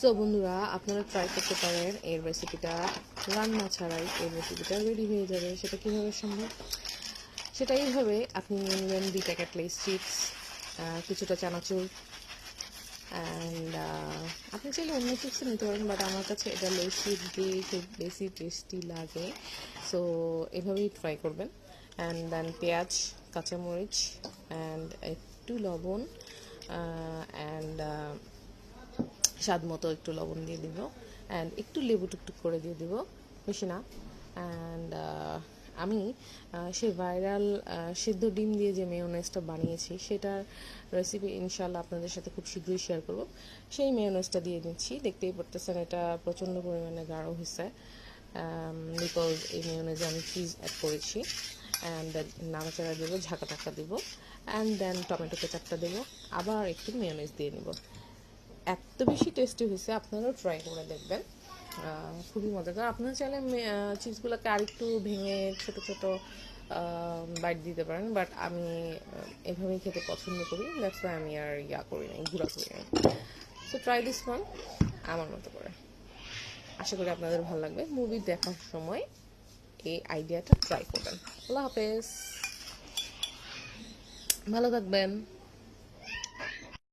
So বন্ধুরা, আপনারা try করতে পারেন এর রেসিপিটা রান্না ছাড়াই এই রেসিপিটা রেডি হয়ে যাবে। সেটা কীভাবে সম্ভব? সেটা এইভাবে আপনি নিয়ে নেবেন দুই প্যাকেট লেস চিপস কিছুটা চানাচুর অ্যান্ড আপনি চাইলে অন্য চিপসও নিতে পারেন বাট আমার কাছে এটা লেস চিপস দিয়ে খুব বেশি টেস্টি লাগে। সো এভাবেই ট্রাই করবেন। অ্যান্ড দেন পেঁয়াজ, কাঁচামরিচ অ্যান্ড একটু লবণ অ্যান্ড স্বাদ মতো একটু লবণ দিয়ে দিব অ্যান্ড একটু লেবু টুকটুক করে দিয়ে দিব, বেশি না। অ্যান্ড আমি সেই ভাইরাল সিদ্ধ ডিম দিয়ে যে মেয়োনেজটা বানিয়েছি, সেটার রেসিপি ইনশাল্লাহ আপনাদের সাথে খুব শীঘ্রই শেয়ার করব। সেই মেয়োনেজটা দিয়ে দিচ্ছি, দেখতেই পারতেছেন এটা প্রচণ্ড পরিমাণে গাঢ় হয়েছে বিকজ এই মেয়োনেজে আমি চিজ অ্যাড করেছি অ্যান্ড দেন নাড়াচাড়া দেবো ঝাঁকা টাকা দেবো অ্যান্ড দেন টমেটো কেচাপটা দেবো, আবার একটু মেয়োনেজ দিয়ে নেব। এত বেশি টেস্টি হয়েছে, আপনারাও ট্রাই করে দেখবেন। খুবই মজাদার আপনারা চাইলে চিজগুলোকে আরেকটু ভেঙে ছোট ছোট বাইট দিতে পারেন বাট আমি এভাবেই খেতে পছন্দ করি। দ্যাটস ওয়াই আমি আর ইয়া করি নাই ঘুরা করি নাই। সো ট্রাই দিস ওয়ান আমার মতো করে। আশা করি আপনাদের ভালো লাগবে। মুভি দেখার সময় এই আইডিয়াটা ট্রাই করবেন। আল্লাহ হাফেজ। ভালো থাকবেন।